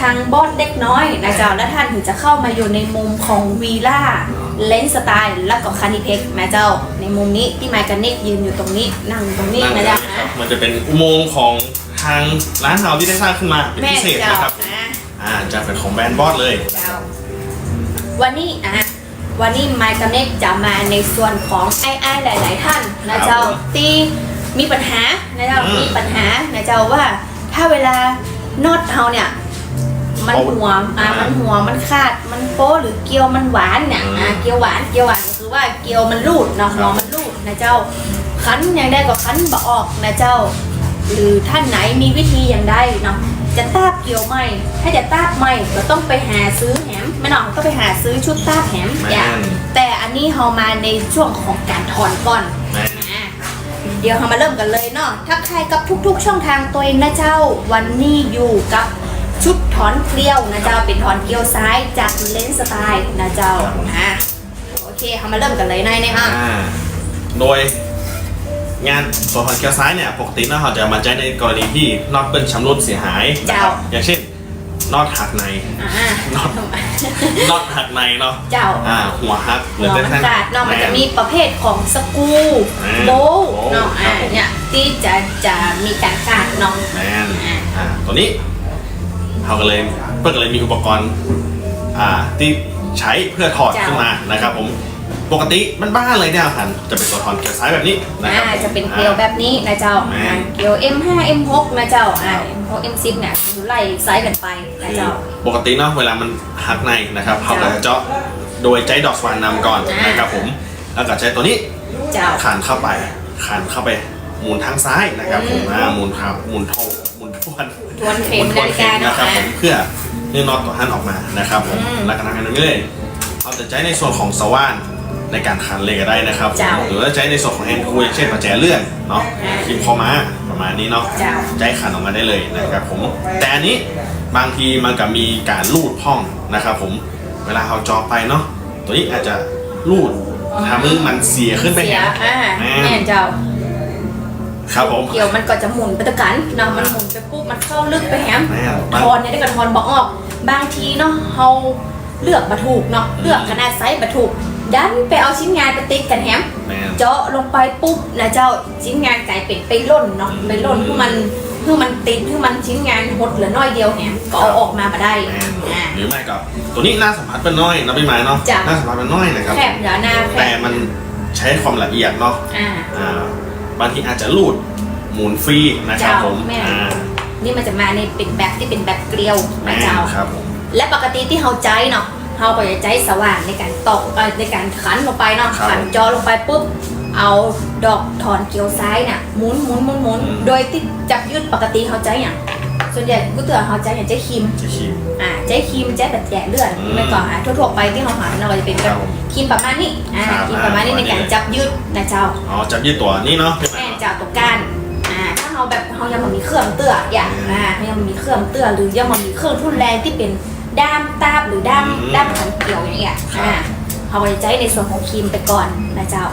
ทางบอสเล็กน้อยนะเจ้าและท่านถึงจะเข้ามาอยู่ในมุมของวีล่าเลนสไตล์และก็คานิเพ็กนะเจ้า ในมุมนี้ที่ไมค์กันเนกยืนอยู่ตรงนี้นั่งอยู่ตรงนี้นั่นนะเลยเจ้าครันะบมันจะเป็นอุโมงค์ของทางร้านเฮาที่ได้สร้างขึ้นมาเป็นแม่พิเศษเจ้านะครับนะอ่าจะเป็นของแบรนด์บอสเลยเจ้าวันนี้อะวันนี้ไมค์กันเนกจะมาในส่วนของไอ้ไอ้หลาย ๆ ท่านนะเจ้าที่มีปัญหานะเจ้ามีปัญหานะเจ้าว่าถ้าเวลานอดเฮาเนี่ย มันหัวอ่ามันหัวมันขาดมันโป๊หรือเกลียวมันหวานเนี่ยอ่าเกลียวหวานเกลียวหวานก็คือว่าเกลียวมันรูดเนาะหัวมันรูดนะเจ้าคั้นอย่างได้ก็คั้นบะออกนะเจ้า หรือท่านไหนมีวิธีอย่างใดเนาะจะตาบเกี่ยวไหมถ้าจะตาบไหมก็ต้องไปหาซื้อแหมไม่เนาะต้องไปหาซื้อชุดตาบแหมแม่นอย่างแต่อันนี้เรามาในช่วงของการถอนก่อนแม่อะเดี๋ยวเรามาเริ่มกันเลยเนาะทักทายกับทุกๆ ช่องทางตัวเองนะเจ้า วันนี้อยู่กับ ชุดถอนเกลียวนะเจ้าเป็นถอนเกลียวซ้ายจากเลนส์สไตล์นะเจ้าอะโอเคเรามาเริ่มกันเลยนายเนี่ยอะอ่าโดยงานส่วนของเกียวซ้ายเนี่ยปกติเนาะเราจะมาใช้ในกรณีที่น็อตเปิ้ลชำรุดเสียหายนะครับอย่างเช่นน็อตหักในอะน็อตน็อตหักในเนาะเจ้าอ่าหัวหักหหัรือวเป็นมันแท่งขาดเนาะมันจะมีประเภทของสกรูอ่าโบว์โบว์เนาะครัอะบผมเนี่ยที่จะจะมีการขาดเนาะแมนอ่าอ่าตัวนี้ เขาก็เลยเพื่อก็เลยมีอุปกรณ์อ่าที่ใช้เพื่อถอดขึ้นมานะครับ ผมปกติมันบ้านๆเลยเนี่ยครับจะเป็นตัวถอนเกียวซ้ายแบบนี้นะครับอ่าจะเป็นเกลียวแบบนี้นะเจ้าแม่อ่าเกลียว M5 M6 นะเจ้าอ่า M6 M10 เนี่ยอยู่ไล่ไซส์กันไปนะคือเจ้าปกติเนาะเวลามันหักในนะครับเขาก็จะเจาะโดยใจดอกสวานนำก่อนอ่านนะครับผมแล้วก็ใช้ตัวนี้เจ้าขานเข้าไปขานเข้าไปหมุนทางซ้ายนะครับผมอืมอ่าหมุนครับหมุนทองหมุน ทวนทวนเข็มหมุทวนาฬิกาเนอะนะครับผมอ่าเพื่อเนื่องน็อตตัวท่านออกมานะครับผมอืมแล้วก็ทำงานตรงนี้เลยเราจะใช้ในส่วนของสว่านในการขันเลยก็ได้นะครับผมเจ้าหรือว่าใช้ในส่วนของแฮนด์คูอย่างเช่นประแจเลื่อนเนาะอ่าคลิปคอมาประมาณนี้เนาะเจ้าใจขันออกมาได้เลยนะครับผมแต่อันนี้บางทีมันก็มีการลูดพ่องนะครับผมเวลาเขาเจอไปเนาะตัวนี้อาจจะลูดทำให้มันเสียขึ้นไปเสียแฮะอ่าแม่แม่นเจ้า ครับผมเกลียวมันก็จะหมุนไปตะกันเนาะมันหมุนไปปุ๊บมันเข้าลึกไปแฮมแม่นทอนเนี่ยได้กับทอนบอกออก บางทีเนาะเฮาเลือกมาถูกเนาะเลือกขนาดไซส์มาถูกดันไปเอาชิ้นงานไปติดกันแฮมแม่นเจาะลงไปปุ๊บนะเจ้าชิ้นงานไก่เป็ดไปล่นเนาะไปล่นเพื่อมันเพื่อมันติดเพื่อมันชิ้นงานหดเหลือน้อยเดียวแหมก็เอาออกมามาได้แม่นอ่าหรือไม่ก็ตัวนี้หน้าสัมผัสเป็นน้อยนะพี่ไม้เนาะจ้ะหน้าสัมผัสเป็นน้อยนะครับแคบเหลือหน้าแคแต่บมันใช้ความละเอียดเนาะอ่าอ่า บางทีอาจจะลูดหมุนฟรีนะครับเจ้าผมแม่นอ่านี่มันจะมาในเป็นแบบที่เป็นแบบเกลียวแม่นะนเจ้า ครับผมและปกติที่เฮาใจเนาะเฮาก็จะใจสว่านในการตอกเอ่อในการขันลงไปเนาะขันจอลงไปปุ๊บ เอาดอกถอนเกลียวซ้ายเนี่ยหมุนหมุนหมุนหมุนโดยที่จับยืดปกติเฮาใจอย่างส่วนใหญ่กูเตือนเฮาใจอย่างใจครีมจะชิม อ่าใจครีมใจแบบแจกเลือดอืมไม่ก่อนอะทั่วๆไปที่เราหาเราก็จะเป็นคแบรับบผมครีมประมาณนี้อ่าครับครีมประมาณนี้อ่าในการจับยืดนะเจ้า อ๋อจับยืดตัวนี่เนาะ พี่ไม้แม่เนาะเจ้าตัวก้านอ่าถ้าเราแบบเรายังไมันมีเครื่องเตื้ออย่างอืมอ่าเรายังบ่มีเครื่องเตื้อหรือยังไมันมีเครื่องทุนแรงที่เป็นด้ามตาบหรือด้ามอืมด้ามขันเกี่ยวอย่างเงี้ยครับอ่าเราก็จะใช้ในส่วนของครีมไปก่อนนะเจ้า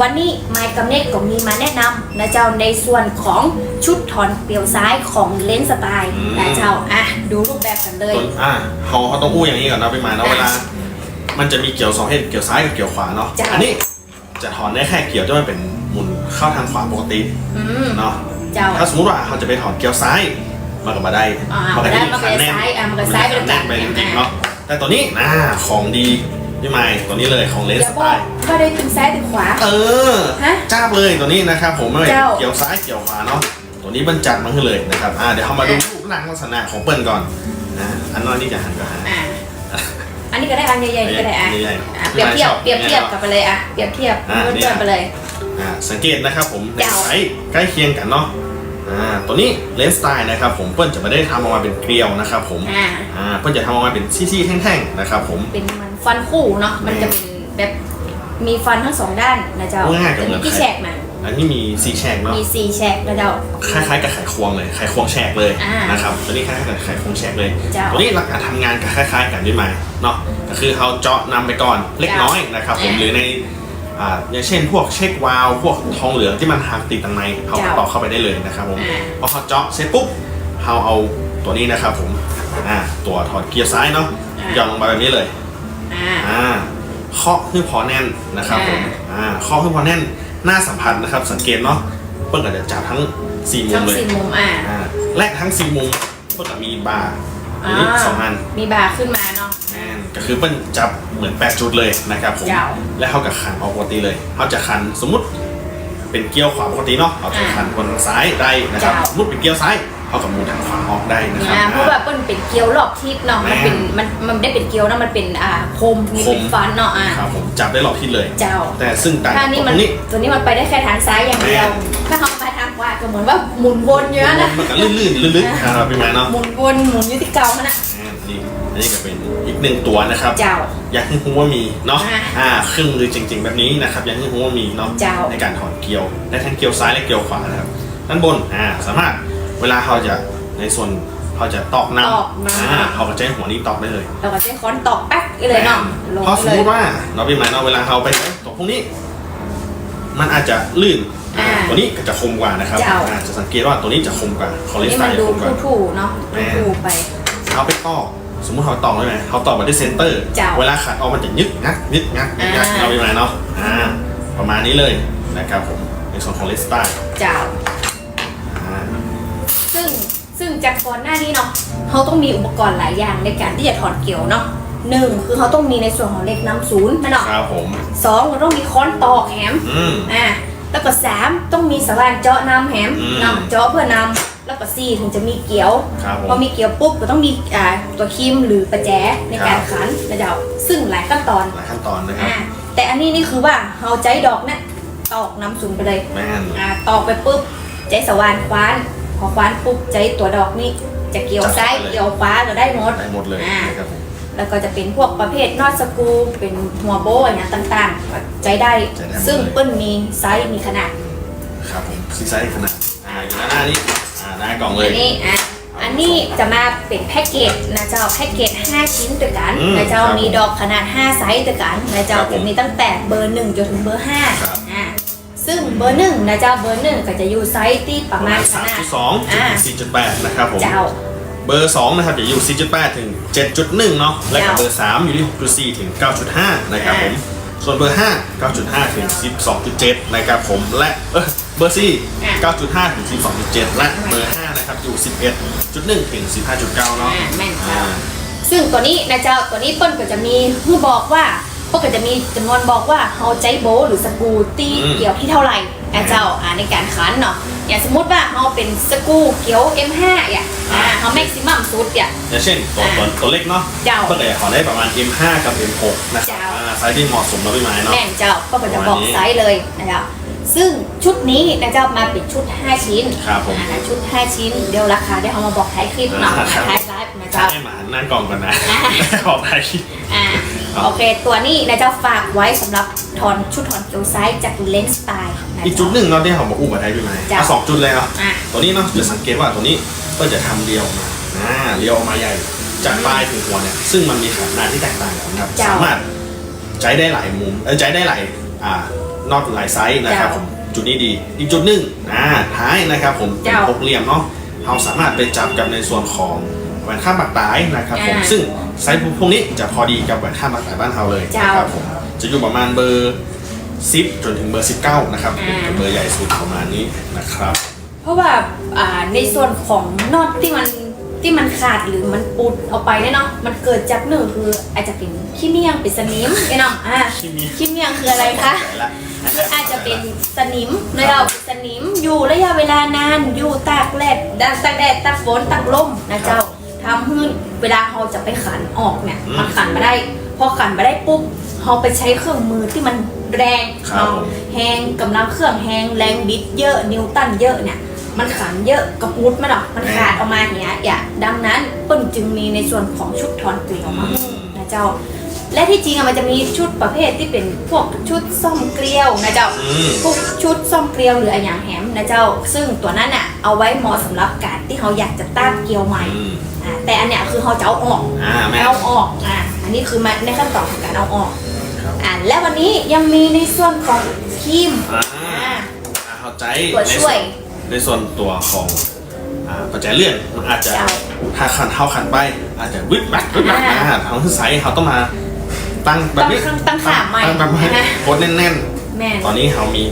วันนี้ไมค์กับเนตก็มีมาแนะนำนะเจ้าในส่วนของชุดถอนเปลียวซ้ายของเลนส์สไตล์นะเจ้าอะดูรูปแบบกันเลย ส่วนอ่าเขาเขาต้องอู้อย่างนี้ก่อนนะพี่ไม้เนาะอ่าเวลา มันจะมีเกี่ยวสองเพศเกี่ยวซ้ายกับเกี่ยวขวาเนาะ จ้ะ อันนี้ จะถอนได้แค่เกี่ยวที่มันเป็นหมุนเข้าทางขวาปกติอืมเนาะเจ้าถ้าสมมติว่าเขาจะไปถอนเกี่ยวซ้ายมันก็มาได้อ่าก็มาได้จะมันก็จะซ้ายอะมันก็ซ้ายไปมันจะแน่นไปเลยจจ้ะริงๆเนาะแต่ตัวนี้นะของดีพี่ไม้ตัวนี้เลยของเลนเดี๋ยสวไตบอกล์ว่าได้ถึงซ้ายถึงขวา เออฮะจ้าบเลยตัวนี้นะครับผมไม่ว่าเจ้าเกี่ยวซ้ายเกี่ยวขวาเนาะตัวนี้บรรจัดมันขึ้นเลยนะครับอ่าเดี๋ยวเรามาดูรูปร่างลักษณะของเปิ้ลก่อนอ่าอันน้อยนี่จะหันกับหันอะอั นนี้ก็ได้อันใหญ่ๆนี่ก็ได้อะใหญ่ๆอะเปรียบเทียบชอบเปรียบเทียบกันไปเลยอะเปรียบเทียบอะเพื่เนี่ยอนๆไปเลย อ่าสังเกตนะครับผมในเจ้า ไซส์ใกล้เคียงกันเนาะอ่าตัวนี้เลนส์สไตล์นะครับผมเปิ้ลจะไม่ได้ทำออกมาเป็นเกลียวนะครับผมอ่าอ่าเปิ้ลจะทำออกมาเป็นซี่ๆแท่งๆนะครับผม เป็นมันฟันคู่เนาะมันจะเป็นแบบมีฟันทั้งสองด้านนะเจ้าง่ายๆกับจะเหมืมีอนกี่ไข่แฉกนะ อันนี้มีซีแฉกเนาะมีสี่แฉกนะเจ้าคล้ายๆกับไข่ควงเลยไข่ควงแฉกเลยอ่านนะครับตัวนี้คล้ายๆกับไข่ควงแฉกเลยเจ้า ตัวนี้หลักการทำงานก็คล้าย ๆ กันด้วยไหมเนาะก็คือเขาเจาะนำไปก่อนเล็กน้อยนะครับผมอ่าหรือในอ่าอย่างเช่น พวกเช็ควาล์วพวกทองเหลืองที่มันหักติดตรงในเขาเจ้าต่อเข้าไปได้เลยนะครับผม อ่า พอเขาเจาะเสร็จปุ๊บเขาเอาตัวนี้นะครับผม อ่า ตัวถอดเกียร์ซ้ายเนาะอ่า หย่อนลงไปแบบนี้เลย อ่า อ่า เคาะให้พอแน่นนะครับผม อ่าอ่าเคาะให้พอแน่น หน้าสัมผัสนะครับ สังเกตเนาะเปิ้ลก็จะจับทั้งสี่มุทั้มงเลยสี่มุมอ่าอ่าและทั้งสี่มุมเปิ้ลก็มีบาร์อันอ่านี้สองอันมีบาร์ขึ้นมาเนาะแม่นก็คือเปิ้ลจับเหมือนแปดจุดเลยนะครับผมยาวและเขากับขันออกปกติเลยเขาจะขันสมมติเป็นเกียวขวาปกติเนาะเขาจะขันคนซ้ายได้นะครับยาวสมมติเป็นเกียวซ้าย เขากับหมุนทางขวาออกได้นะครับอ่าเพราะว่ามันเป็นเกลียวรอบทิศเนาะมันเป็นมันมันไม่ได้เป็นเกลียวนะมันเป็นอ่าคมมีเป็นฟันเนาะอ่าครับผมจับได้รอบทิศเลย เจ้าแต่ซึ่งต่างถ้าจากนี่ตมันรงนี้ ตัวนี้มันไปได้แค่ทางซ้ายอย่างเดียว แม่ ถ้าเขาไปทางขวาก็เหมือนว่าหมุนวนเยอะนะมันก็ลื่นๆลึกๆนะครับพี่แม่เนาะหมุนวนหมุนอยุติเก่ามันนะอ่านี่อันนี้ก็เป็นอีกหนึ่งตัวนะครับ เจ้า อยากให้รู้ว่ามีเนาะ อ่าอ่าเครื่องมือจริง ๆ แบบนี้นะครับ อยากให้รู้ว่ามีเนาะ เจ้า ในการถอนเกลียว ได้ทั้งเกลียวซ้ายและเกลียวขวานะครับ ด้านบน อ่า สามารถ เวลาเขาจะในส่วนเขาจะตอกน้ตอกน้ำำอ่าเขาก็ใช้หัวนี้ตอกได้เลยเราก็ใช้ค้อนตอกแป๊กเลยเนาะลงเพราะสมเลมย ติว่าเราเป็นหมายเนาะเวลาเราไปตกพวกนี้ มันอาจจะลื่นอ่าตัวนี้ก็จะคมกว่านะครับเจ้าอ่าจะสังเกตว่าตัวนี้จะคมกว่าคอเลสนี่เตอมันรอลดูจะคมกว่าทู่ๆเนาะทู่ๆไปเขาไปตอกสมมุติเขาตอกได้ไหมเขาตอกมาที่เซนเตอร์เจ้าเวลาขัดออกมันจะยึกงักยึกงักยึกงักอ่าเราเป็นหมายเนาะอ่าประมาณนี้เลยนะครับผมในส่วนของเลสเตอร์เจ้า อ่า ซึ่งซึ่ง จากก่อนหน้านี้เนาะเขาต้องมีอุปกรณ์หลายอย่างในการที่จะถอดเกลียวเนาะหนึ่งคือเขาต้องมีในส่วนของเหล็กน้ำศูนย์นะเนาะครับผมสองเราต้องมีค้อนตอกแหมอืม อ่าแล้วก็สามต้องมีสว่านเจาะน้ำแหมอืม นำเจาะเพื่อนำแล้วก็สี่ถึงจะมีเกี๊ยว ครับผพอม มีเกี๊ยวปุ๊บก็ต้องมีอ่าตัวครีมหรือประแจในการครับ ขันนะเจ้าซึ่งหลายขั้นตอน หลายขั้นตอนนะครับ อ่าแต่อันนี้นี่คือว่าเราใจดอกเนี่ยตอกน้ำสูงไปเลยแม่น อ่าตอกไปปุ๊บใจสว่านคว้าน พอคว้านปุ๊บใจตัวดอกนี่จะเกี่ยวซ้ายเกี่ยวขวาก็ได้หมดได้หมดเลยอ่านะครับผมแล้วก็จะเป็นพวกประเภทนอตสกรูเป็นหัวโบอย่างเงี้ยต่างๆก็ใจได้ใจได้หมดเลยซึ่งเปิ้ลมีไซส์มีขนาดครับผมซีไซส์ขนาดอ่าอยู่ด้านหน้านี้อ่าหน้ากล่องเลอัยนนี้อะอันนี้จะมาเป็นแพ็กเกจนะเจ้าแพ็กเกจ 5 ชิ้นด้วยกันอืมนะเจ้าครับมีดอกขนาด 5 ไซส์ด้วยกันนะเจ้าครับผมจะมีตั้งแต่เบอร์ 1 จนถึงเบอร์ครับ5อ่าซึ่ง เบอร์1นะเจ้าเบอร์1ก็จะอยู่ไซส์ที่ประมาณขสามนาด จุดสองถึอ่างสี่จุดแปดนะครับผม เจ้า เบอร์ 2 นะครับจะอยู่ 4.8 ถึง 7.1 เนาะ และกับเจ้าเบอร์ 3 อยู่ที่6.4 ถึง 9.5 นะครับผม ส่วนเบอร์ 5 9.5 ถึง 12.7 นะครับผม และเออเบอร์อะ4 9.5 ถึง 12.7 และเบอร์ 5 นะครับอยู่ 11.1 ถึง 15.9 เนาะอ่าแม่นอ่าเจ้าซึ่งตัวนี้นะเจ้าตัวนี้เปิ้ลก็จะมีผู้บอกว่า เปิ้ลก็จะมีจำนวนบอกว่าเฮาใจโบะหรือสกรูตีอืมเกี่ยวที่เท่าไหร่นะเจ้าอ่าในการขันเนาะอย่างสมมติว่าเฮาเป็นสกรูเกี่ยว M5 อะอ่าเฮาแม็กซิมัมสุดอะอย่างเช่นตัวตัวตัวเล็กเนาะเจ้าก็เลยขอได้ประมาณ M5 กับ M6 นะครับเจ้าอ่าไซส์ที่เหมาะสมเราพี่ไม้เนาะแม่นเจ้าเปิ้ลก็จะบอกประมาณนี้ไซส์เลยนะเจ้าซึ่งชุดนี้นะเจ้ามาเป็นชุด 5 ชิ้นครับผมอ่าชุด 5 ชิ้นเดี๋ยวราคาเดี๋ยวเขามาบอกท้ายคลิปเนาะอ่าครับท้ายไลฟ์นะใช่เจ้าให้หมาหน้ากล่องก่อนนะอ่าขอบใครอ่าครับ โอเค ตัวนี้นะเจ้าฝากไว้สำหรับถอนชุดถอนเกลียวซ้ายจากเลนส์สไตล์นะอีกจุดหนึ่งเนาะที่เขาบอกอู้มาได้พี่ไม้จ้ะ อะสองจุดเลยเนาะอะ ตัวนี้เนาะจะสังเกตว่าตัวนี้ก็จะทำเรียวออกมาอ่าเรียวออกมาใหญ่จากปลายถึงหัวเนี่ยซึ่งมันมีขนาดที่แตกต่างกันนะครับเจ้าสามารถใช้ได้หลายมุมเออใช้ได้หลายอ่านอกหลายไซส์นะครับเจ้าผมจุดนี้ดีอีกจุดหนึ่งอ่าท้ายนะครับผมเป็นเจ้าหกเหลี่ยมเนาะเราสามารถไปจับกับในส่วนของ แหวนข้ามปากตายนะครับผม อ่า ซึ่งไซส์พวกนี้จะพอดีกับแหวนข้ามปากตายบ้านเราเลยเจ้านะครับผมจะอยู่ประมาณเบอร์ 10 จนถึงเบอร์ 19 นะครับอ่าเป็นเบอร์ใหญ่สุดประมาณนี้นะครับ เพราะว่าอ่าในส่วนของน็อตที่มันที่มันขาดหรือมันปุดออกไปเนี่ยเนาะมันเกิดจากหนึ่งคืออาจจะเป็นขี้เมี่ยงเป็นสนิมไอ้น้องอ่าขี้เมี่ยง ขี้เมี่ยงคืออะไรคะละ คืออาจจะเป็นสนิมในเราสนิมอยู่ระยะเวลานานอยู่ตากแดดตากแดดตากฝนตากลมนะเจ้า ทำให้เวลาเราจะไปขันออกเนี่ยมันขันมาได้ พอขันมาได้ปุ๊บเราไปใช้เครื่องมือที่มันแรงครับผมแหงกำลังเครื่องแหงแรงบิดเยอะนิวตันเยอะเนี่ย มันขันเยอะกระปุดมันหรอกมันขาดออกมาอย่างเงี้ยอย่าดังนั้นเปิ้ลจึงมีในส่วนของชุดถอนเกลียวมาให้นะเจ้า และที่จริงอะมันจะมีชุดประเภทที่เป็นพวกชุดซ่อมเกลียวนะเจ้าอืม พวกชุดซ่อมเกลียวหรืออะไรอย่างแหมนะเจ้า ซึ่งตัวนั้นอะเอาไว้เหมาะสำหรับการที่เขาอยากจะตั้งเกลียวใหม่อืมอ่าแต่อันเนี้ยคือเขาจะเอาออก อ่าแม่เอาออกอ่าอันนี้คือมาในขั้นตอนของการเอาออกครับอ่าและวันนี้ยังมีในส่วนของครีมอ่าอ่าอ่าเข้าใจตัวช่วยในส่วนในส่วนตัวของอ่าปัจจัยเลื่อนมันอาจจะเจ้าถ้าขันเท้าขันไปอาจจะวิบวัดวิบวัดอ่านะทางที่ไซส์เขาต้องมา ตั้งแบบนี้ตั้งตั้งขาใหม่ตั้งแบบนี้นะกดแน่นแม่นๆ ตอนนี้เขามี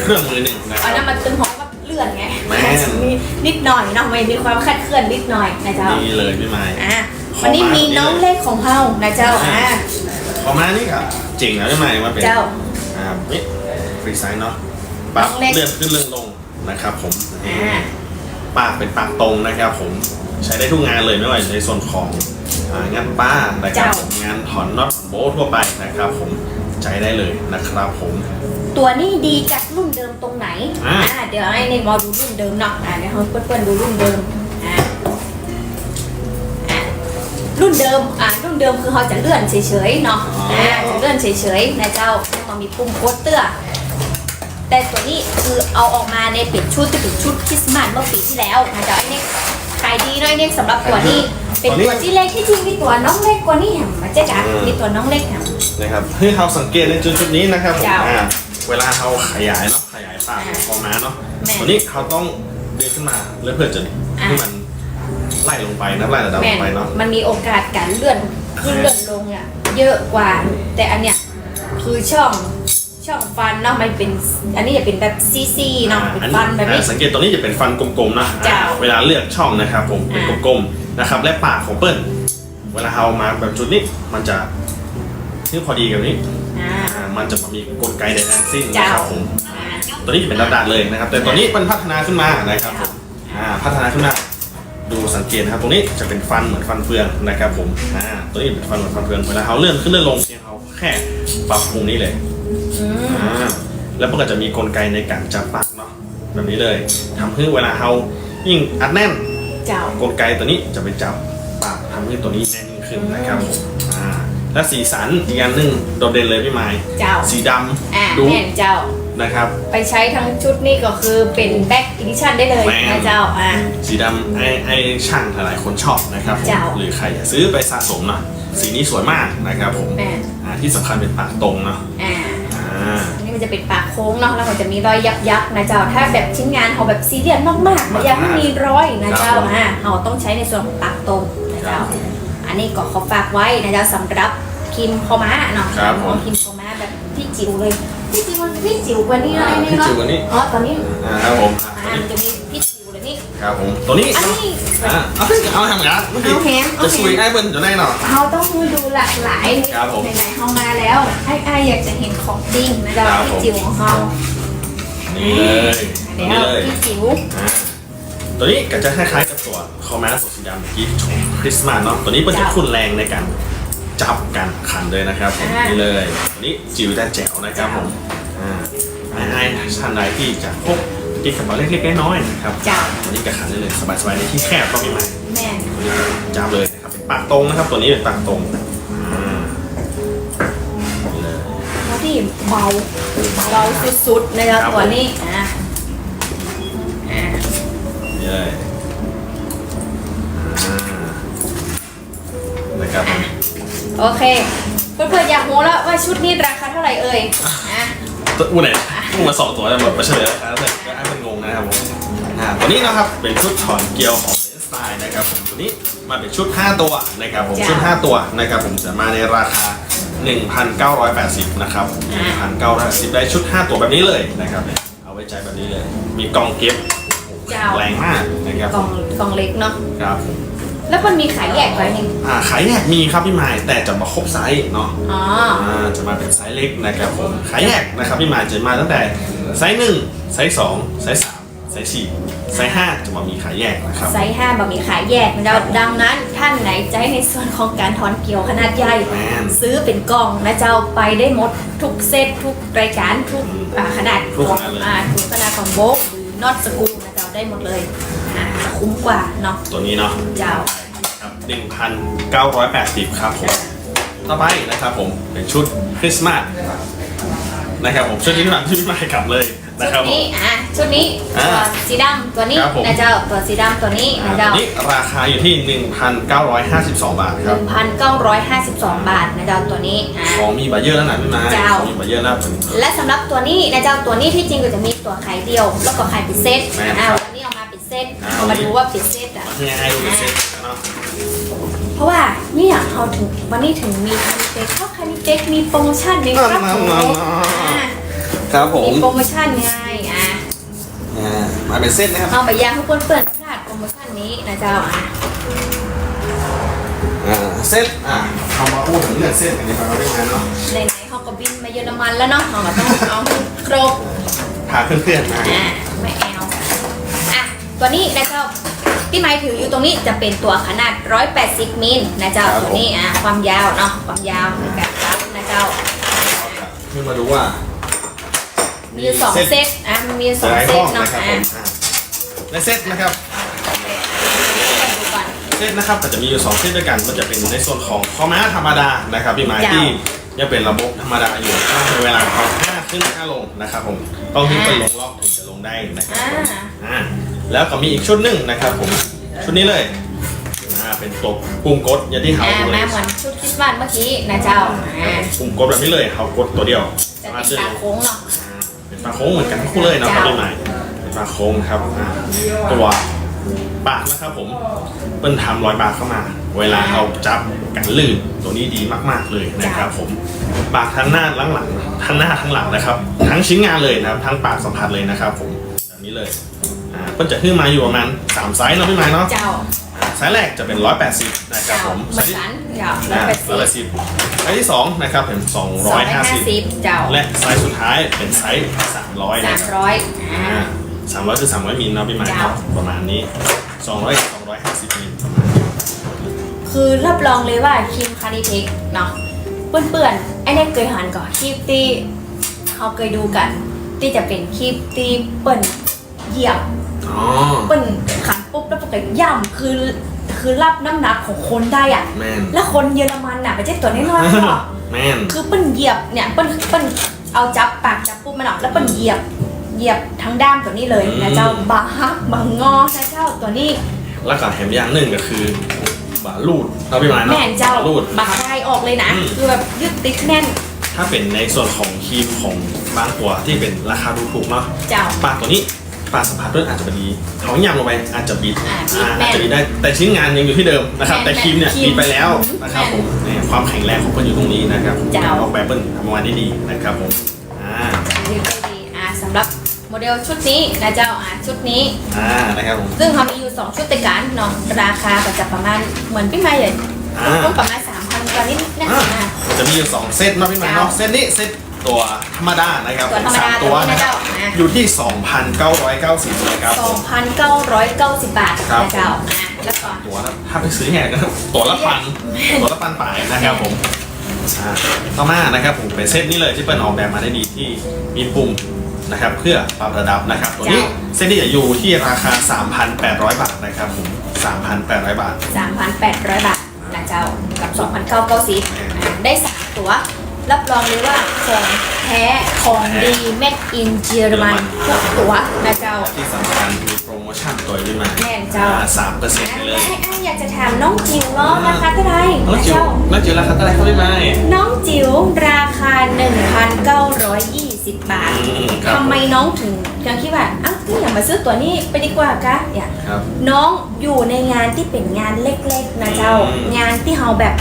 เครื่องมือหนึ่งนะคอัรันบนั้นมันตึงของก็เลื่อนไงแม่น มีนิดหน่อยเนาะมันมีความคลาดเคลื่อนนิดหน่อยนะเจ้านี่เลยพี่ไม้ อะขอวันนี้มามีน้องนี่เลยเลขของเฮานะเจ้าอะพอมานี่ก็จริงแล้วพี่ไม้มาเป็นเจ้า อ่านี่ฟรีไซส์เนาะปรับน้องเล็ก เลื่อนขึ้นเลื่อนลงนะครับผมอ่าปากเป็นปากตรงนะครับผมใช้ได้ทุกงานเลยไม่ว่าจะในส่วนของอ่า งานป้านะครับผมงานถอนน็อตโบททั่วไปนะครับ ผมใช้ได้เลยนะครับผม ตัวนี้ดีจากรุ่นเดิมตรงไหนอ่าเดี๋ยวให้ในมอดูรุ่นเดิมเนาะอะเดี๋ยวเขาเพื่อนๆดูรุ่นเดิมอะอะรุ่นเดิมอะรุ่นเดิมคือเขาจะเลื่อนเฉยๆเนาะอะจะเลื่อนเฉยๆนะเจ้าต้องมีปุ่มโคตเตอร์แต่ตัวนี้คือเอาออกมาในเป็นชุดที่เป็นชุดคริสต์มาสเมื่อปีที่แล้วนะเจ้าไอ้เนี่ยขายดีหน้อยเนี่ยสำหรับตัวนี้ เป็นตัวที่เล็กที่จริงมีตัวน้องเล็กกว่านี้แหมมาเจ๊กะมีตัวน้องเล็กแหม นะครับให้เราสังเกตในจุดจุดๆนี้นะครับผมจ้าอ่าเวลาเราขยายเนาะขยายปากอ่าออกมาเนาะแม่ตัวนี้เขาต้องเดินขึ้นมาแล้วเพื่อจะอ่าให้มันไล่ลงไปนะไล่ระดับลแม่งไปเนาะมันมีโอกาสการเลื่อนขึ้นเลื่อนลงอะเยอะกว่า แต่อันเนี้ยคือช่อง ช่องฟันเนาะมันเป็น อันนี้จะเป็นแบบซีซีเนาะเป็นฟันแบบนี้ อ่าสังเกตตรงนี้จะเป็นฟันกลมๆนะจ้าอ่าเวลาเลือกช่องนะครับผมเป็นอ่า กลมๆนะครับ และปากของเปิ้ลเวลาเอามาแบบจุดนี้มันจะที่พอดีกับนี้อ่า อ่ามันจะมามีกลไกใดๆทั้งสิ้นจ้านะครับผมอ่า ตัวนี้จะเป็นดาดๆเลยนะครับ แต่ตัวนี้มันพัฒนาขึ้นมานะครับผมอ่าพัฒนาขึ้นมาดูสังเกตนะครับ ตรงนี้จะเป็นฟันเหมือนฟันเฟืองนะครับผมอ่าตัวนี้เป็นฟันเหมือนฟันเฟืองเวลาเขาเลื่อนขึ้นเลื่อนลงเพียงเขาแค่ปรับปรุงนี้เลย อืมอ่าแล้วมันก็จะมีกลไกในการจับปากเนาะแบบนี้เลยทำให้เวลาเขายิ่งอัดแน่น เจ้า กลไกตัวนี้จะไปจับปากทำให้ตัวนี้แน่นยิ่งขึ้นนะครับผมอ่าและสีสันอีกอันหนึ่งโดดเด่นเลยพี่ไม้เจ้า สีดอ่าำดูแม่นเจ้า นะครับ ไปใช้ทั้งชุดนี่ก็คือเป็นแบ็กอิดิชั่นได้เลยแม่น นะเจ้า อ่าสีดำไอ้ไอ้ช่างหลายๆคนชอบนะครับผมเจ้า หรือใครอยากซื้อไปสะสมเนาะสีนี้สวยมากนะครับผมแม่นอ่าที่สำคัญเป็นปากตรงเนาะ อ่า อ่าอันนี้มันจะเป็นปากโค้งเนาะแล้วมันจะมีรอยยับยับๆนะเจ้า ถ้าแบบชิ้นงานเขาแบบซีเรียสมากๆไม่อยากให้มีรอยนะเจ้าอ่าเราต้องใช้ในส่วนของปากตรงนะครัเจ้าบผมอันนี้ก็ขอฝากไว้นะเจ้าสำหรับพิมพ์คอม้าเนาะครับผม พิมพ์คอม้าแบบพี่จิ๋วเลยพี่จิ๋วมันพี่จิ๋วกว่านี้เนาะอ่าไอ้นี่พี่เนาะจิ๋วกว่านี้อ๋อตอนนี้อ่าครับผมอ่าอ่ามันจะมีพี่จิ๋วเลยนี่ ครับผมตัวนี้อันนี้ อ่าเอาสิเอาทำงานเอาแฮมเอาจะแฮมสวยไอ้เบิ้ลจะได้เนาะเราต้องดูหลากหลายครับผมไหนๆเขามาแล้วไอ้ไอ้อยากจะเห็นของจริงนะเจ้าครับผม พี่จิ๋วของเขานี่เลยตัวเดี๋ยวนี้เลยพี่จิ๋วอ่าตัวนี้ก็จะคล้ายๆกับตัวคอมมาสสีดำเมื่อกี้ชมคริสต์มาสเนาะตัวนี้มันจะคุ้นแรงในการจับกันขันเลยนะครับผมนี่เลยตัวนี้จิ๋วแต่แจ๋วนะครับผมอ่าไอ้ไอ้ท่านใดที่จะพก กิ๊กกระเป๋าเล็กๆน้อยๆนะครับเจ้าตัวนี้ก็ขันได้เลยสบายๆในที่แคบก็มีไหมแม่นตัวนี้ก็จับเลยนะครับเป็นปากตรงนะครับ ตัวนี้เป็นปากตรงอ่านี่เลย แล้วที่เบาเบาสุดๆนะเจ้าครับ ตัวนี้อะอะนี่เลยอ่านะครับผมโอเคเพื่อนๆอยากรู้แล้วว่าชุดนี้ราคาเท่าไหร่เอ่ยอะ ตัวอู้ไหนอู้ มาสองตัวจะหมดมาเฉลยราคาเลยก็ให้มันงงนะครับผมอ่าตัวนี้นะครับเป็นชุดถอนเกลียวของเลนสไตล์นะครับผมตัวนี้มาเป็นชุด 5 ตัวนะครับผมชุด 5 ตัวนะครับผมจะมาในราคา 1,980นะครับ1,980ได้ชุด 5 ตัวแบบนี้เลยนะครับเนี่ยเอาไว้ใจแบบนี้เลย มีกล่องเก็บโอ้โหแรงมากนะครับกล่องกล่องเล็กเนาะครับผม แล้วมันมีขายแยกไว้นี่อ่าขายแยกมีครับพี่ไม้แต่จะมาครบไซส์เนาะอ๋อ อ่าจะมาเป็นไซส์เล็กนะครับผมขายแยกนะครับพี่ไม้จะมาตั้งแต่ไซส์หนึ่งไซส์สองไซส์สามไซส์สี่ไซส์ห้าจะมามีขายแยกนะครับ ไซส์ห้าบะหมี่ขายแยกนะเจ้าดังนั้นท่านไหนจะให้ในส่วนของการถอนเกี่ยวขนาดใหญ่ แม่นซื้อเป็นกล่องนะเจ้าไปได้หมดทุกเซตทุกรายการทุกอ่าขนาดทุกของขนาดเลย อ่าทุกขนาดของโบ๊กหรือนอตสกูนะเจ้าได้หมดเลยอ่า คุ้มกว่าเนาะตัวนี้เนาะเจ้าครับ1,980 ครับผมต่อไปนะครับผมเป็นชุดคริสต์มาสนะครับผมชุดที่พี่ไม้ที่พี่ไม้กลับเลยนะชุครับดผม นี้อะชุดนี้อ่าตัวสีดำตัวนี้ครับผม นะเจ้าตัวสีดำตัวนี้อ่านะตัวเจ้านี้ราคาอยู่ที่ 1,952 บาทครับ 1,952 บาทนะเจ้าตัวนี้อ่าของมีบาเยอร์แล้วนะพี่ไม้เจ้า ของมีบาเยอร์แล้วเป็นและสำหรับตัวนี้นะเจ้าตัวนี้ที่จริงก็จะมีตัวไข่เดียว แล้วก็ไข่เป็นเซตแม่นอ่าครับวันนี้เอามาเป็นเซตอ่าเอามาดูว่าเป็นเซตอะนี่ให้ดูเป็นเซตเนาะเพราะว่าเนี่ยเขาถึงวันนี้ถึงมีคานิเต็กเพราะคานิเต็กมีโปรโมชั่นในครับผมอ่าครับผมมีโปรโมชั่นไงอะอ่ามาเป็นเซตนะครับเอาไปยางทุกคนเปิดพลาดโปรโมชั่นนี้นะเจ้าอะอ่าเซตอ่าเอามาพูดถึงเรื่องเซตกันดีกว่าเราได้ไหมเนาะไหนๆเขาก็บินมาเยอรมันแล้วเนาะเขาก็ต้องเอาให้ครบพาเพื่อนๆมาอะไม่เอาอะ ตัวนี้นะเจ้าที่ไม้ถืออยู่ตรงนี้จะเป็นตัวขนาด 180 มิลนะเจ้าตัวนี้อะความยาวเนาะความยาวในการรับนะเจ้าขึ้นมาดูว่ามีอยู่สองเซตอะมันมีอยู่สองหลายเซห้ตองเนาะนะครับผอะมอ่าในเซตนะครับ ดูก่อน เซตนะครับก็จะมีอยู่สองเซตด้วยกันก็จะเป็นในส่วนของคอม้าธรรมดานะครับพี่ไม้จ้าที่ยังเป็นระบบธรรมดาอยู่ต้องใช้เวลาเขาห้าขึ้นห้าลงนะครับผมต้องขึ้นไปลงล็อกถึงจะลงได้นะครับอ่าผมอ่า แล้วก็มีอีกชุดหนึ่งนะครับผมชุดนี้เลยอ่าเป็นตัวปุ่มกดอย่างที่เขาอ่าดูเลมาย เหมือนชุดคริสต์มาสเมื่อกี้นะเจ้าอ่าปุ่มกดแบบนี้เลยเขากดตัวเดียวจะสามารถเป็นเดินตาโค้งเนาะ เป็นปลาโค้งเหมือนกันทั้งคู่เลยนะครับจ้าพี่ไม้เป็นปลาโค้งนะครับอ่าตัวปากนะครับผมเปิ้ลทำรอยบากเข้ามา เวลาเราจับกันลื่นตัวนี้ดีมากๆเลยนะครับผมปากทั้งหน้าทั้งหลังทั้งหน้าทั้งหลังนะครับ ทั้งชิ้นงานเลยนะครับทั้งปากสัมผัสเลยนะครับ ผมแบบนี้เลยอ่า เปิ้ลจะขึ้นมาอยู่ประมาณสามไซส์เนาะพี่ไม้เนาะเจ้าไซส์แรกจะเป็น 180นะครับผมเหไซมือนส์ที่กันเจ้าร้อยแปดสิบร้อยสิบไซส์ที่สองนะครับเป็นสองร้อยห้าสิบ250 เจ้าและไซส์สุดท้ายเป็นไซส์300นะครับร้อยอ่าสามร้อยคือสามร้อยมิลเนาะพี่หมายจ้าเนาะประมาณนี้สองร้อยสองร้อยห้าสิบมิลประมาณนี้คือรับรองเลยว่าครีมคานิเทคเนาะเปื่อนๆไอ้เนี่ยเคยหันก่อนคลิปที่เขาเคยดูกัน ที่จะเป็นคลิปที่เปิ้นเหยียบ เปิ้นขันปุ๊บแล้วปกติย่ำคือคือรับน้ำหนักของคนได้อะแมนแล้วคนเยอรมันน่ะไม่ใช่ตัวน้อยๆหรอกแมนคือเปิ้นเหยียบเนี่ยเปิ้นเปิ้นเอาจับปากจับปุ๊บมันออกแล้วเปิ้นเหยียบเหยียบทั้งด้ามตัวนี้เลยนะเจ้าบาฮักบางงอนะเจ้าตัวนี้แล้วก็แถมอย่างหนึ่งก็คือบาลูดเราพี่หมายเนาะแม่นเจ้าบาลูดบาคายออกเลยนะอืมคือแบบยึดติดแน่น ถ้าเป็นในส่วนของครีมของบางตัวที่เป็นราคาถูกๆเนาะเจ้าปากตัวนี้ ปากสัมผัสด้วยอาจจะดีเขายำลงไปอาจจะบิดอ่าบิดอ่าแม่นอาจจะดีได้แต่ชิ้นงานยังอยู่ที่เดิมนะครับแม่นแต่ครีมเนี่ยแม่นดีไปแล้วครีมนะครับแม่นผมเนี่ยความแข็งแรงของเปิ้ลอยู่ตรงนี้นะครับเจ้าออกแบบเปิ้ลทำมาได้ดีนะครับผมอ่ายืดได้ดีอ่าสำหรับโมเดลชุดนี้นะเจ้าอ่าชุดนี้อ่านะครับผมซึ่งเขามีอยู่2ชุดติดกันเนาะราคาก็จะประมาณเหมือนพี่ไม้เลยอ่าต้นประมาณ3,000กว่านิดนะอ่าอ่ามันจะมีอยู่สองเซตเนาะพี่หมายเนาะเซตนี้เซต ตัวธรรมดานะครับตัวธรรมสาดามตัวตัวนี้นะนะครับเจ้าอ่าอยู่ที่ 2,990นะครับผม2,990 บาทครับนะเจ้าอ่าแล้วก็ ตัวละถ้าไปซื้อแหกนะครับตัวละพันตัวละพันปลายนะครับผมอ่าต่อมานะครับผมเป็นเซตนี้เลยที่เปิ้ลออกแบบมาได้ดีที่มีปุ่มนะครับเพื่อปรับระดับนะครับตัวนี้เซตนี้จะอยู่ที่ราคา 3,800 บาทนะครับผม3,800 บาท 3,800 บาทนะเจ้ากับ 2,990อ่าได้ 3 ตัว รับรองเลยว่าของแท้ของดี made in เยอรมันทุกตัวนะเจ้า ที่สำคัญมีโปรโมชั่นตัวนี้มาแม่นเจ้า สามเปอร์เซ็นต์เลยไอ้ไอ้อยากจะถามน้องจิ๋วเนาะราคาเท่าไหร่แล้วนะจิ๋วเจ้าแล้วจิ๋วราคาเท่าไหร่ครับพี่ไม้ น้องจิ๋วราคา 1,920 บาท อืมครับ ทำไมน้องถึงยังคิดว่าอ้าวก็อย่ามาซื้อตัวนี้ไปดีกว่ากะอย่าครับ น้องอยู่ในงานที่เป็นงานเล็กๆนะเจ้า อืม งานที่เฮาแบบ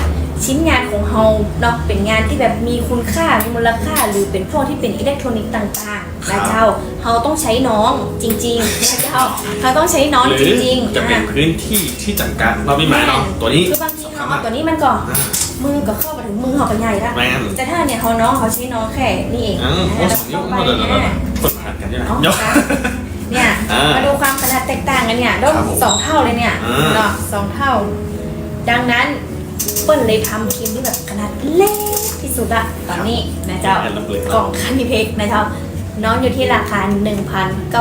ชิ้นงานของเฮาเนาะเป็นงานที่แบบมีคุณค่ามีมูลค่า หรือเป็นพวกที่เป็นอิเล็กทรอนิกส์ต่างๆนะเจ้าเฮาต้องใช้น้องจริงๆนะเจ้าเฮาต้องใช้น้องหจรือริงๆจะเป็นอะพื้นที่ที่จัดการเราพี่ไม้เนาะตัวนี้คือบางทีสำคัญเนาะมากตัวนี้มันก็อ่ามือก็เข้ามาถึงมือเขาก็ใหญ่ละแม่นแต่ถ้าเนี่ยเขาน้องเขาใช้น้องแค่นี่เองอ่าโอ้สองนิ้วไปเราเดินเราเนี่ยกดผ่านกันใช่ไหมอ๋อเดี๋ยวเนี่ยอ่ามมาดูความขนาดแตกต่างกันเนี่ยลดครับผมสองเท่าเลยเนี่ยอ่าเนาะสองเท่า ดังนั้น เปิ้ลเลยทำครีมที่แบบขนาดเล็กที่สุดอะตอนนี้นะเจ้าแอนลำเล็กกล่องคันนิเพกนะเจ้าน้องอยู่ที่ราคา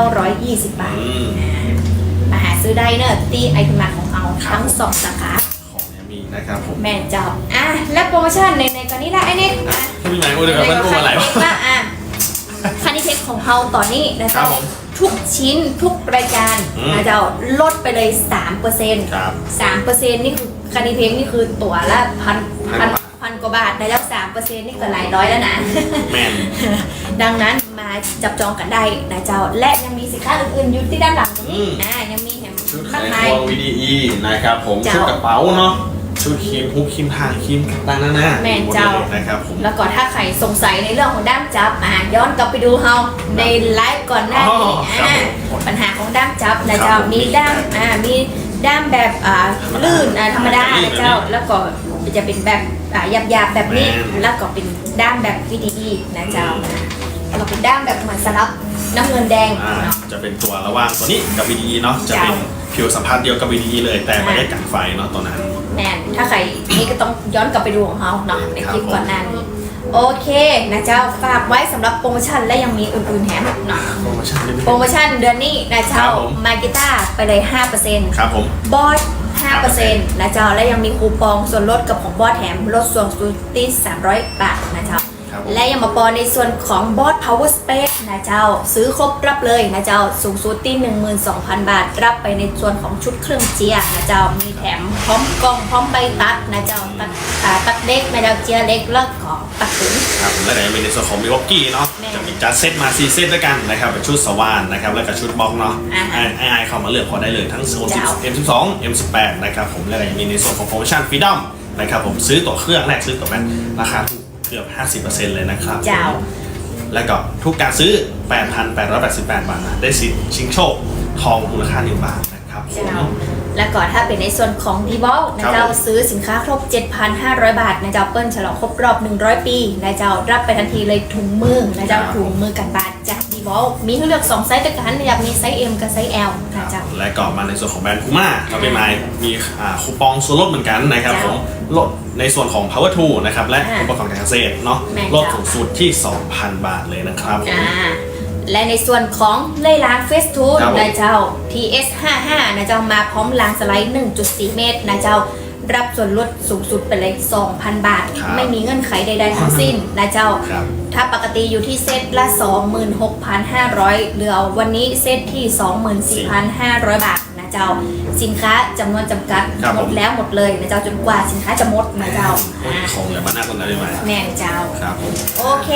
1,920 บาทอืมมาหาซื้อได้เนอะที่ไอทีมาของเราทั้งสองสาขาของเนี่ยมีนะครับผมแม่เจ้าอะและโปรโมชั่นในในกรณีละไอ้นี่อะพี่ไม้โอ้ยเดี๋ยวกันมันอุ้มอะไรในวะคานิเทคละอะคานิเทคของเฮาตอนนี้นะครัเจ้าบผมทุกชิ้นทุกรายการอืมนะเจ้าลดไปเลย3%ครับ3%นี่คือ คานิเทคนี่คือตั๋วละพันพัพันนพันกว่าบาทได้แล้ว3%นี่ก็หลายร้อยแล้วนะแมนดังนั้นมาจับจองกันได้นะเจ้า และยังมีสินค้าอื่นๆอยู่ที่ด้านหลังตรงนี้อืมอ่ายังมีแหมชุดข้างในในครัว VDE นะครับผมเจ้าชุดกระเป๋าเนาะชุดครีมฮุกครีมทางครีมต่างๆนานาแม่นหมดเจ้าเลยนะครับผมแล้วก็ถ้าใครสงสัยในเรื่องของด้ามจับอะย้อนกลับไปดูเฮาในไลฟ์ก่อนหน้านี้อ๋อครับอะผมปัญหาของด้ามจับนะครัเจ้าบผมมีด้ามอ่ามี ด้ามแบบอ่าลื่นอ่าธรรมดาธรรมดานะเจ้า แล้วก็จะเป็นแบบอ่าหยาบๆแบบนี้แม่นแล้วก็เป็นด้ามแบบวิดีนะเจ้าแล้วก็เป็นด้ามแบบเหมือนสลับน้ำเงินแดงอ่าเนาะ จะเป็นตัวระหว่างตัวนี้กับ VDE เนาะจะเป็นเจ้าผิวสัมผัสเดียวกับ VDE เลย แต่ไม่ได้กันไฟเนาะตัวนั้น แมนถ้าใครนี่ก็ต้องย้อนกลับไปดูของเขาเนาะในคลิปก่อนหน้านี้ โอเคนะเจ้าฝากไว้สำหรับโปรโมชั่นและยังมีอื่นๆแถมเนาะโปรโมชั่นนิดนึงโปรโมชั่นเดือนนี้นะเจ้าครับผม มากิต้าไปเลย 5%ครับผม บอส5%นะเจ้าและยังมีคูปองส่วนลดกับของบอสแถมลดส่วนสุดที่300 บาทนะเจ้าครับผมและยังมาปอในส่วนของบอส Power Space นะเจ้า ซื้อครบรับเลยนะเจ้าสูงสุดที่12,000 บาท รับไปในส่วนของชุดเครื่องเจียร์นะเจ้ามีแถมพร้อมกล้องพร้อมใบตัดนะเจ้าตัดอ่าตัดเล็กนะเจ้าเจียร์เล็กแล้วก็ตัดถึงครับผมแล้วก็ยังมีในส่วนของมิวอกกี้เนาะแม่จะมีจัดเซตมาซีเซตด้วยกันนะครับเป็นชุดสว่านนะครับแล้วก็ชุดบล็อกเนาะอ่าไอ้ไอ้ไอ้เข้ามาเลือกพอได้เลยทั้งโซนเจ้า M12 M18 นะครับผมแล้วก็ยังมีในส่วนของโปรโมชั่นฟรีดอมนะครับผมซื้อตัวเครื่องแรกซื้อตัวแบตราคาถูกเกือบ 50%เลยนะครับเจ้า แล้วก็ทุกการซื้อ 8,888 บาทนะได้สิทธิ์ชิงโชคทองมูลค่า1บาทนะครับผมเจ้าแล้วก็ถ้าเป็นในส่วนของดีบอลนะเจ้าครับผมซื้อสินค้าครบ 7,500 บาทนะเจ้าเปิ้ลฉลองครบรอบ 100 ปีนะเจ้ารับไปทันทีเลยถุงมือนะเจ้าถุงมือกันบาทจากดี บอลมีให้เลือก 2 ไซส์ด้วยกันอยากมีไซส์ M กับไซส์ L นะเจ้าและก็มาในส่วนของแบรนด์ Puma เราเป็นไม้มีอ่าคูปองส่วนลดเหมือนกันนะครับผมลดในส่วนของ Power 2นะครับและอ่าอุปกรณ์การเกษตรเนาะแม่นลดจ้ะสูงสุดที่ 2,000 บาทเลยนะครับผม อ่าและในส่วนของเล่ยล้างเฟสทูครับผม นะเจ้า TS 55 นะเจ้ามาพร้อมล้างสไลด์ 1.4 เมตรนะเจ้า รับส่วนลดสูงสุดไปเลย 2,000 บาท ครับไม่มีเงื่อนไขใด ๆ ทั้งสิ้นนะเจ้า ครับ ถ้าปกติอยู่ที่เซตละ 26,500 เหลือวันนี้เซตที่ 24,500 บาทนะเจ้า สินค้าจำนวนจำกัดครับหมผดม แล้วหมดเลยนะเจ้าจนกว่าสินค้าจะหมดนะเจ้าอ่าของเหลือมาหน้าคนนั้นได้ไหมแม่นเจ้า ครับผม โอเค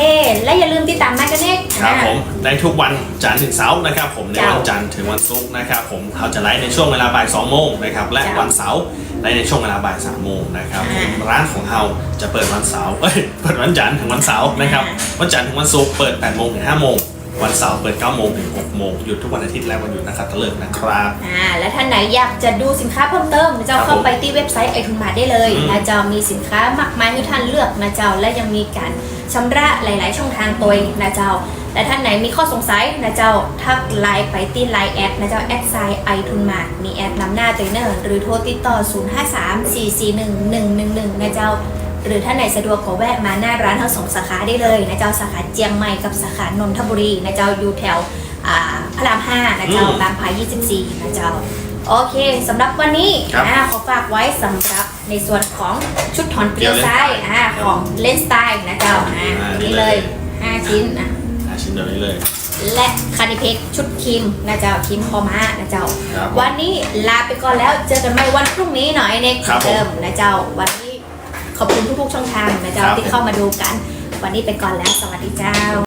และอย่าลืมติดตามมากันเน็ก ครับผมในทุกวันจันทร์ถึงเสาร์นะครับผมในเจ้าวันจันทร์ถึงวันศุกร์นะครับผมเขาจะไลฟ์ในช่วงเวลาบ่าย2โมงนะครับและเจ้าวันเสาร์ไลฟ์ ในช่วงเวลาบ่าย3โมงนะครับผมอ่าร้านของเราจะเปิดวันเสาร์เอ้ยเปิดวันจันทร์ถึงวันเสาร์นะครับอ่าวันจันทร์ถึงวันศุกร์เปิด8โมงถึง5โมงวันเสาร์เปิด9โมงถึง6โมงหยุดทุกวันอาทิตย์และวันหยุดนะครับตะเลิกนะครับ อ่า และท่านไหนอยากจะดูสินค้าเพิ่มเติมนะเจ้าครับเข้าผมไปที่เว็บไซต์ไอทุนมาได้เลยอืมนะเจ้ามีสินค้ามากมายให้ท่านเลือกนะเจ้าและยังมีการชำระหลาย ๆ ช่องทางตัวเองนะเจ้า และท่านไหนมีข้อสงสัยนะเจ้าทักไลน์ไปที่ไลน์แอดนะเจ้าแอดไซไอทุนมามีแอดนำหน้าตัวเนอร์หรือโทรติดต่อ 0534411111 นะเจ้า หรือถ้าไหนสะดวกก็แวะมาหน้าร้านทั้งสองสาขาได้เลยนะเจ้าสาขาเจียงใหม่กับสาขานนทบุรีนะเจ้าอยู่แถวอ่าพระรามห้านะเจ้าอืม บางพาย24 นะเจ้า โอเคสำหรับวันนี้ครับอ่าขอฝากไว้สำหรับในส่วนของชุดถอนเกลียวเกลียวซ้ายเลนส์อ่าของเลนสไตล์นะเจ้าอ่าอ่านี่นี่เลเลยย5ชิ้นอะอ่า ชิ้นเดียวนี้เลย และคานิเพกชุดครีมนะเจ้าครีมคอม้านะเจ้า ครับวันนี้ลาไปก่อนแล้วเจอกันใหม่วันพรุ่งนี้หน่อยเน็กครับผมเดิมนะเจ้า วันนี้ขอบคุณทุกๆช่องทางนะเจ้าครับ ที่เข้ามาดูกัน วันนี้ไปก่อนแล้วสวัสดีเจ้า